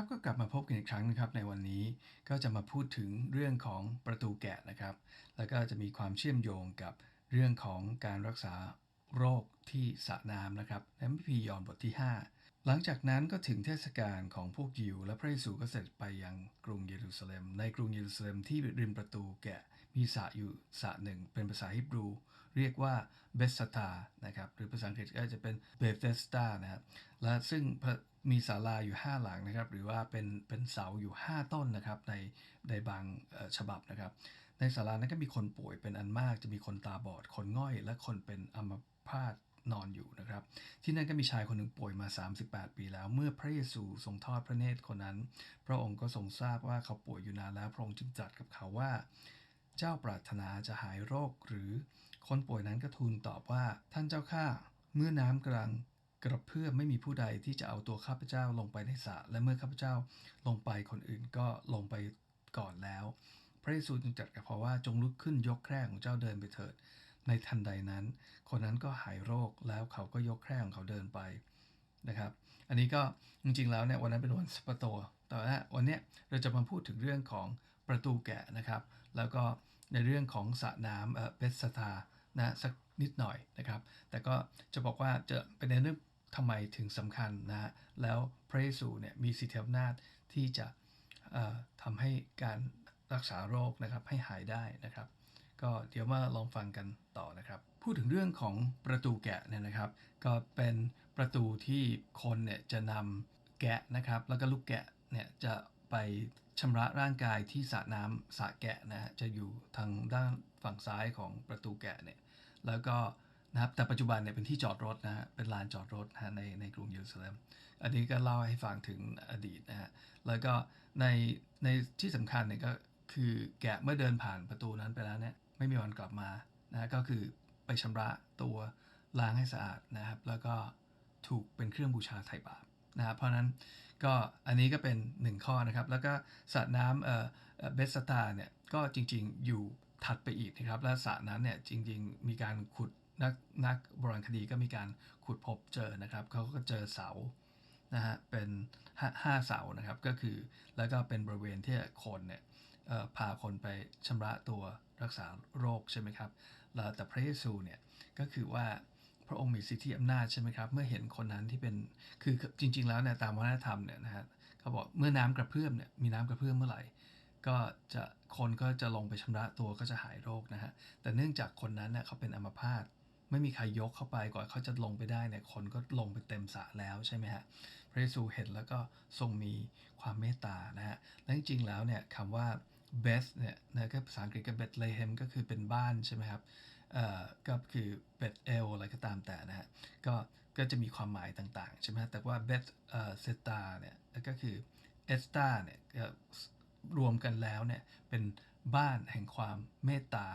ครับก็กลับมาพบกันอีกครั้งนะครับในวันนี้ก็จะมาพูดถึงเรื่องของประตูแกะนะครับ แล้วก็จะมีความเชื่อมโยงกับเรื่องของการรักษาโรคที่สระน้ำนะครับในพระพียอห์นบทที่ 5 หลังจากนั้นก็ถึงเทศกาลของพวกยิว และพระเยซูก็เสด็จไปยังกรุงเยรูซาเล็ม ในกรุงเยรูซาเล็มที่ริมประตูแกะมีสระอยู่สระหนึ่งเป็นภาษาฮิบรู เรียกว่าเบสตานะครับหรือภาษาอังกฤษก็จะเป็นเบเ e สตานะครับและซึ่งมีศาลาอยู่ 5 หลังนะครับ หรือว่าเป็นเป็นเสาอยู่ 5 ต้นนะครับในในบางฉบับนะครับ ในศาลานั้นก็มีคนป่วยเป็นอันมาก จะมีคนตาบอด คนง่อย และคนเป็นอัมพาตนอนอยู่นะครับ ที่นั่นก็มีชายคนหนึ่งป่วยมา 38 ปีแล้ว เมื่อพระเยซูทรงทอดพระเนตรคนนั้น พระองค์ก็ทรงทราบว่าเขาป่วยอยู่นานแล้ว พระองค์จึงตรัสกับเขาว่า เจ้าปรารถนาจะหายโรคหรือ คนป่วยนั้นก็ทูลตอบว่า ท่านเจ้าข้าเมื่อน้ำกลังกระเพื่อมไม่มีผู้ใดที่จะเอาตัวข้าพเจ้าลงไปในสระและเมื่อข้าพเจ้าลงไปคนอื่นก็ลงไปก่อนแล้ว พระเยซูจึงตรัสกับเขาว่าจงลุกขึ้นยกแคร่ของเจ้าเดินไปเถิด ในทันใดนั้น คนนั้นก็หายโรคแล้วเขาก็ยกแคร่ของเขาเดินไปนะครับ อันนี้ก็จริงๆแล้วเนี่ยวันนั้นเป็นวันสปาโตแต่ว่าวันนี้เราจะมาพูดถึงเรื่องของประตูแกะนะครับ แล้วก็ ในเรื่องของสระน้ำเออเบสตานะสักนิดหน่อยนะครับ แต่ก็จะบอกว่าจะเป็นในเรื่องทำไมถึงสำคัญนะฮะแล้วพระเยซูเนี่ยมีสิทธิอำนาจที่จะทำให้การรักษาโรคนะครับให้หายได้นะครับ ก็เดี๋ยวมาลองฟังกันต่อนะครับ พูดถึงเรื่องของประตูแกะเนี่ยนะครับ ก็เป็นประตูที่คนเนี่ยจะนำแกะนะครับ แล้วก็ลูกแกะเนี่ยจะไป ชำระร่างกายที่สระน้ำสระแกะนะฮะจะอยู่ทางด้านฝั่งซ้ายของประตูแกะเนี่ยแล้วก็นะครับแต่ปัจจุบันเนี่ยเป็นที่จอดรถนะฮะเป็นลานจอดรถนะในในกรุงเยรูซาเล็มอันนี้ก็เล่าให้ฟังถึงอดีตนะฮะแล้วก็ในในที่สำคัญเนี่ยก็คือแกะเมื่อเดินผ่านประตูนั้นไปแล้วเนี่ยไม่มีวันกลับมานะก็คือไปชำระตัวล้างให้สะอาดนะครับ แล้วก็ถูกเป็นเครื่องบูชาไถ่บาป นะครับเพราะนั้นก็อันนี้ก็เป็น 1 ข้อนะครับ แล้วก็สระน้ำเอ่อเบสตาเนี่ยก็จริงๆอยู่ถัดไปอีกนะครับ และสระนั้นเนี่ยจริงๆ มีการขุดนักนักโบราณคดีก็มีการขุดพบเจอนะครับเขาก็เจอเสานะฮะเป็นห้าเสานะครับก็คือแล้วก็เป็นบริเวณที่คนเนี่ยพาคนไปชำระตัวรักษาโรคใช่ไหมครับแล้วแต่พระเยซูเนี่ยก็คือว่า พระองค์มีสิทธิอำนาจใช่ไหมครับ เมื่อเห็นคนนั้นที่เป็นคือจริง ๆ แล้วเนี่ยตามวัฒนธรรมเนี่ยนะฮะเขาบอกเมื่อน้ำกระเพื่อมเนี่ยมีน้ำกระเพื่อมเมื่อไหร่ ก็จะคนก็จะลงไปชำระตัวก็จะหายโรคนะฮะแต่เนื่องจากคนนั้นเนี่ยเขาเป็นอัมพาตไม่มีใครยกเข้าไปก่อนเขาจะลงไปได้เนี่ยคนก็ลงไปเต็มสระแล้วใช่ไหมฮะพระเยซูเห็นแล้วก็ทรงมีความเมตตานะฮะและจริงๆแล้วเนี่ยคำว่า Beth เนี่ยนะก็ภาษาอังกฤษก็ Bethlehem ก็คือเป็นบ้านใช่ไหมครับ ก็คือ Beth El อะไรก็ตามแต่นะฮะก็ก็จะมีความหมายต่างๆ ใช่ไหมแต่ว่าเอ่อเซตาเนี่ยก็คือเอสตาเนี่ยรวมกันแล้วเนี่ยเป็นบ้านแห่งความเมตตา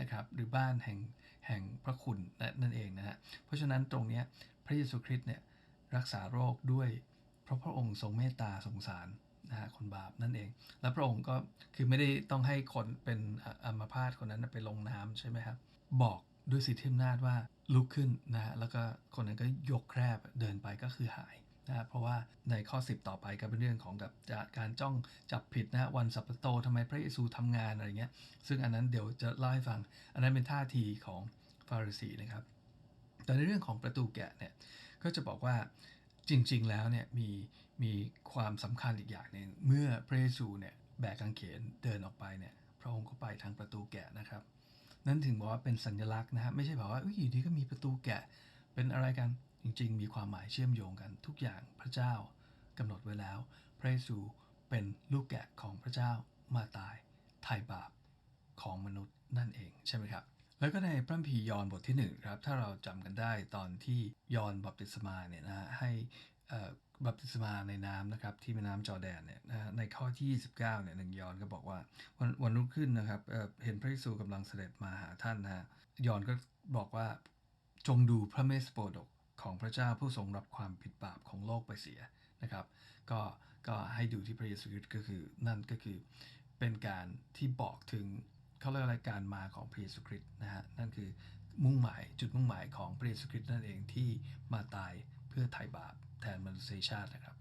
นะครับหรือบ้านแห่งแห่งพระคุณนั่นเองนะฮะเพราะฉะนั้นตรงนี้พระเยซูคริสต์เนี่ยรักษาโรคด้วย เพราะพระองค์ทรงเมตตาสงสารนะฮะคนบาปนั่นเอง แล้วพระองค์ก็คือไม่ได้ต้องให้คนเป็นอัมพาตคนนั้นไปลงน้ำใช่ไหมครับ บอกด้วยสิทธิอำนาจว่าลุกขึ้นนะฮะแล้วก็คนนั้นก็ยกแครบเดินไปก็คือหายนะเพราะว่าในข้อ 10 ต่อไปก็เป็นเรื่องของกับการจ้องจับผิดนะวันสัปโตทำไมพระเยซูทำงานอะไรเงี้ยซึ่งอันนั้นเดี๋ยวจะเล่าให้ฟัง อันนั้นเป็นท่าทีของฟาริสีนะครับ แต่ในเรื่องของประตูแกะเนี่ยก็จะบอกว่าจริง ๆ แล้วเนี่ยมีมีความสำคัญอีกอย่างหนึ่งเมื่อพระเยซูเนี่ยแบกกางเขนเดินออกไปเนี่ยพระองค์ก็ไปทางประตูแกะนะครับ นั่นถึงบอกว่าเป็นสัญลักษณ์นะฮะไม่ใช่บอกว่าอยู่ดีก็มีประตูแกะ เป็นอะไรกันจริง ๆ มีความหมายเชื่อมโยงกันทุกอย่างพระเจ้ากำหนดไว้แล้ว พระเยซูเป็นลูกแกะของพระเจ้ามาตายไถ่บาปของมนุษย์นั่นเองใช่ไหมครับ แล้วก็ในพระคัมภีร์ยอห์นบทที่1ครับถ้าเราจำกันได้ตอนที่ยอนบัพติศมาเนี่ยนะให้ บัพติศมาในน้ำนะครับที่แม่น้ำจอแดนเนี่ยนะในข้อที่ 29เนี่ยหนึ่งยอนก็บอกว่าวันวันรุ่งขึ้นนะครับเเห็นพระเยซูกำลังเสด็จมาหาท่านนะยอนก็บอกว่าจงดูพระเมสโปดกของพระเจ้าผู้ทรงรับความผิดบาปของโลกไปเสียนะครับ ก็ก็ให้ดูที่พระเยซูคริสต์ก็คือนั่นก็คือเป็นการที่บอกถึงเขาเรียกอะไรการมาของพระเยซูคริสต์นะฮะนั่นคือมุ่งหมายจุดมุ่งหมายของพระเยซูคริสต์นั่นเองที่มาตาย เพื่อไถ่บาปแทนมนุษยชาตินะครับ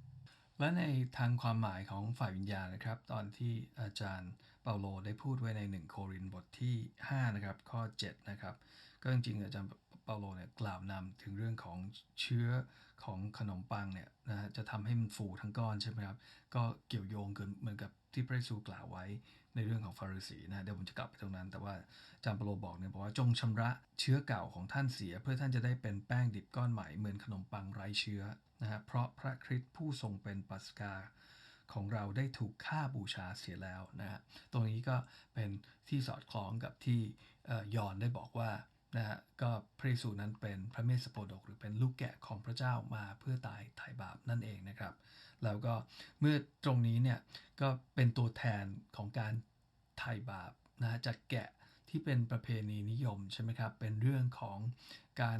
และในทางความหมายของฝ่ายวิญญาณนะครับ ตอนที่อาจารย์เปาโลได้พูดไว้ใน 1 โครินธ์บทที่5นะครับข้อ7นะครับก็จริงๆอาจารย์ เปาโลเนี่ยกล่าวนำถึงเรื่องของเชื้อของขนมปังเนี่ยนะฮะจะทำให้มันฟูทั้งก้อนใช่ไหมครับ ก็เกี่ยวโยงกันเหมือนกับที่พระเยซูกล่าวไว้ในเรื่องของฟาริสีนะเดี๋ยวผมจะกลับไปตรงนั้น แต่ว่าจารย์เปาโลบอกเนี่ยบอกว่าจงชำระเชื้อเก่าของท่านเสีย เพื่อท่านจะได้เป็นแป้งดิบก้อนใหม่เหมือนขนมปังไร้เชื้อนะฮะเพราะพระคริสต์ผู้ทรงเป็นปัสกาของเราได้ถูกฆ่าบูชาเสียแล้วนะฮะตรงนี้ก็เป็นที่สอดคล้องกับที่ยอนได้บอกว่า นะฮะก็พระเยซูนั้นเป็นพระเมสสโปดก หรือเป็นลูกแกะของพระเจ้ามาเพื่อตายไถ่บาปนั่นเองนะครับ แล้วก็เมื่อตรงนี้เนี่ยก็เป็นตัวแทนของการไถ่บาปนะฮะจากแกะที่เป็นประเพณีนิยมใช่ไหมครับเป็นเรื่องของการ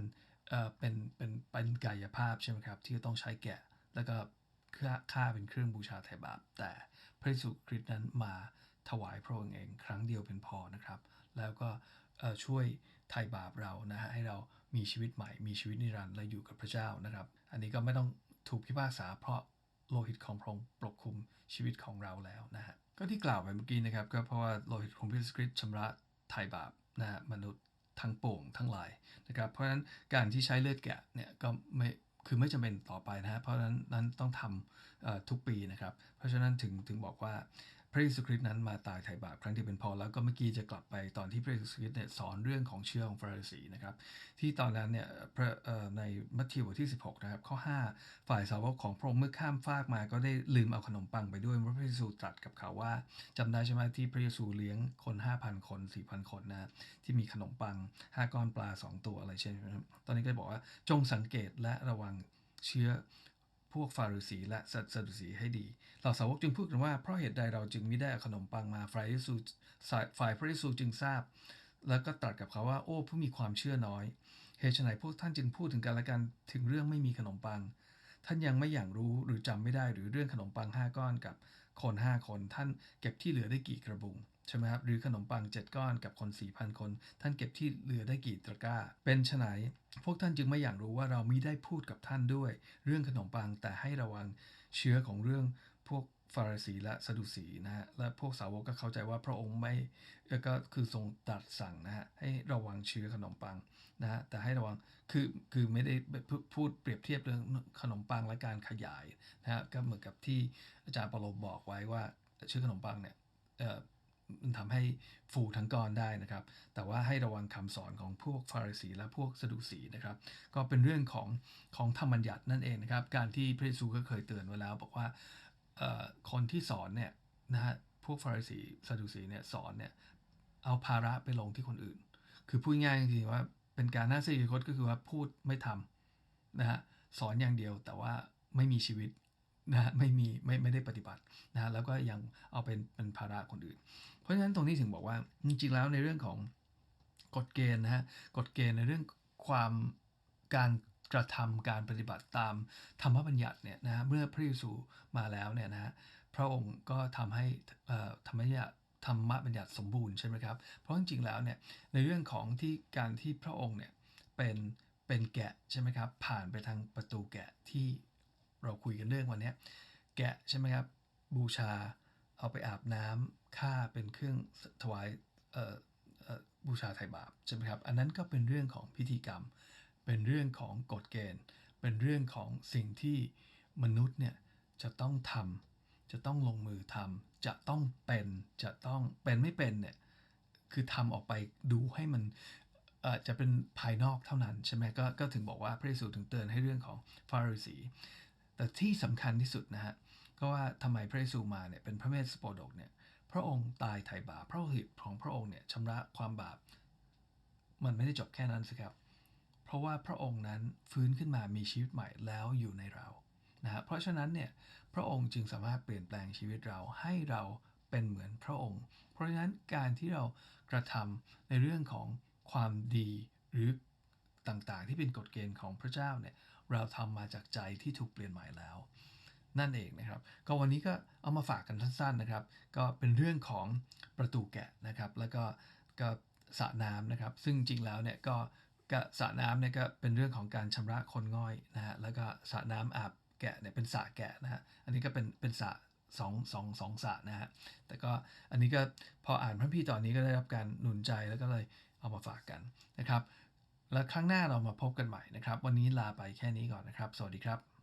เอ่อเป็นเป็นเป็นกายภาพใช่ไหมครับที่ต้องใช้แกะแล้วก็ค่าค่าเป็นเครื่องบูชาไถ่บาป แต่พระเยซูคริสต์นั้นมาถวายพระองค์เอง ครั้งเดียวเป็นพอนะครับ แล้วก็ช่วย ไถ่บาปเรานะฮะให้เรามีชีวิตใหม่มีชีวิตนิรันดร์และอยู่กับพระเจ้านะครับ อันนี้ก็ไม่ต้องถูกพิพากษาเพราะโลหิตของพระองค์ปกคลุมชีวิตของเราแล้วนะฮะก็ที่กล่าวไปเมื่อกี้นะครับก็เพราะว่าโลหิตของพระเยซูคริสต์ชำระไถ่บาปนะฮะมนุษย์ทั้งโปวงทั้งหลายนะครับเพราะฉะนั้นการที่ใช้เลือดแกะเนี่ยก็ไม่คือไม่จำเป็นต่อไปนะฮะเพราะฉะนั้นนั้นต้องทำทุกปีนะครับ เพราะฉะนั้นถึงถึงบอกว่า พระเยซูคริสต์นั้นมาตายไถ่บาปครั้งที่เป็นพอแล้วก็เมื่อกี้จะกลับไปตอนที่พระเยซูคริสต์เนี่ยสอนเรื่องของเชื่อของฟาริสีนะครับที่ตอนนั้นเนี่ยในมัทธิวบทที่ 16นะครับข้อ 5 ฝ่ายสาวกของพระองค์เมื่อข้ามฟากมาก็ได้ลืมเอาขนมปังไปด้วยพระเยซูตรัสกับเขาว่าจำได้ใช่ไหมที่พระเยซูเลี้ยงคน 5,000 คน 4,000 คนนะที่มีขนมปัง 5 ก้อนปลา 2 ตัวอะไรเช่นนั้นตอนนี้ก็บอกว่าจงสังเกตและระวังเชื้อ พวกฟาริสีและสัตดุสีให้ดี เหล่าสาวกจึงพูดกันว่า เพราะเหตุใดเราจึงไม่ได้อาขนมปังมาฝ่ายเยซูฝ่ายพระเยซูจึงทราบ แล้วก็ตรัสกับเขาว่า โอ้ผู้มีความเชื่อน้อย เหตุไฉนพวกท่านจึงพูดถึงกันและกันถึงเรื่องไม่มีขนมปัง ท่านยังไม่อย่างรู้หรือจำไม่ได้หรือเรื่องขนมปัง5ก้อนกับคน5คนท่านเก็บที่เหลือได้กี่กระบุง ใช่ไหมครับหรือขนมปัง 7 ก้อนกับคน 4,000 คน ท่านเก็บที่เหลือได้กี่ตะกร้า เป็นไฉนพวกท่านจึงไม่อยางรู้ว่าเรามิได้พูดกับท่านด้วย เรื่องขนมปังแต่ให้ระวังเชื้อของเรื่องพวกฟาริสีและสะดุสีนะฮะและพวกสาวกก็เข้าใจว่าพระองค์ไม่ก็คือทรงตรัสสั่งนะฮะให้ระวังเชื้อขนมปังนะฮะแต่ให้ระวังคือคือไม่ได้พูดเปรียบเทียบเรื่องขนมปังและการขยายนะฮะก็เหมือนกับที่อาจารย์ปาโลบอกไว้ว่าเชื้อขนมปังเนี่ยเอ่อ มันทำให้ฟูทั้งก้อนได้นะครับ แต่ว่าให้ระวังคำสอนของพวกฟาริสีและพวกสดุสีนะครับ ก็เป็นเรื่องของของธรรมบัญญัตินั่นเองนะครับ การที่พระเยซูก็เคยเตือนไว้แล้ว บอกว่าคนที่สอนเนี่ยนะฮะพวกฟาริสีสดุสีเนี่ยสอนเนี่ยเอาภาระไปลงที่คนอื่น คือพูดง่ายจริงๆว่าเป็นการน่าเสียคตก็คือว่าพูดไม่ทำนะฮะสอนอย่างเดียวแต่ว่าไม่มีชีวิต นะไม่มีไม่ไม่ได้ปฏิบัตินะฮะแล้วก็ยังเอาเป็นเป็นภาระคนอื่น เพราะฉะนั้นตรงนี้ถึงบอกว่าจริงๆแล้วในเรื่องของกฎเกณฑ์นะฮะกฎเกณฑ์ในเรื่องความการกระทำการปฏิบัติตามธรรมบัญญัติเนี่ยนะฮะเมื่อพระเยซูมาแล้วเนี่ยนะพระองค์ก็ทำให้ธรรมบัญญัติธรรมบัญญัติสมบูรณ์ใช่ไหมครับ เพราะจริงๆแล้วเนี่ยในเรื่องของที่การที่พระองค์เนี่ยเป็นเป็นแกะใช่ไหมครับผ่านไปทางประตูแกะที่ เราคุยกันเรื่องวันนี้แกะใช่ไหมครับ บูชาเอาไปอาบน้ำฆ่าเป็นเครื่องถวายบูชาไถ่บาปใช่ไหมครับอันนั้นก็เป็นเรื่องของพิธีกรรม เป็นเรื่องของกฎเกณฑ์ เป็นเรื่องของสิ่งที่มนุษย์เนี่ยจะต้องทำจะต้องลงมือทำจะต้องเป็นจะต้องเป็นไม่เป็นเนี่ยคือทำออกไปดูให้มันอ่อจะเป็นภายนอกเท่านั้นใช่ไหมกก็ถึงบอกว่าพระเยซูถึงเตือนให้เรื่องของฟาริสี แต่ที่สำคัญที่สุดนะฮะก็ว่าทำไมพระเยซูมาเนี่ยเป็นพระเมสสโปดกเนี่ยพระองค์ตายไถ่บาปพระหิตของพระองค์เนี่ยชำระความบาป มันไม่ได้จบแค่นั้นสิครับ เพราะว่าพระองค์นั้นฟื้นขึ้นมามีชีวิตใหม่แล้วอยู่ในเรานะฮะเพราะฉะนั้นเนี่ยพระองค์จึงสามารถเปลี่ยนแปลงชีวิตเราให้เราเป็นเหมือนพระองค์ เพราะฉะนั้นการที่เรากระทำในเรื่องของความดีหรือต่างๆ ที่เป็นกฎเกณฑ์ของพระเจ้าเนี่ย เราทำมาจากใจที่ถูกเปลี่ยนใหม่แล้ว นั่นเองนะครับ ก็วันนี้ก็เอามาฝากกันสั้นๆนะครับ ก็เป็นเรื่องของประตูแกะนะครับ แล้วก็ก็สระน้ำนะครับ ซึ่งจริงแล้วเนี่ยก็กสระน้ำเนี่ยก็เป็นเรื่องของการชำระคนง่อยนะฮะแล้วก็สระน้ำอาบแกะเนี่ยเป็นสระแกะนะฮะอันนี้ก็เป็นเป็นสระสองสองสองสระนะฮะแต่ก็อันนี้ก็พออ่านพระพี่ตอนนี้ก็ได้รับการหนุนใจแล้วก็เลยเอามาฝากกันนะครับ แล้วครั้งหน้าเรามาพบกันใหม่นะครับ วันนี้ลาไปแค่นี้ก่อนนะครับ สวัสดีครับ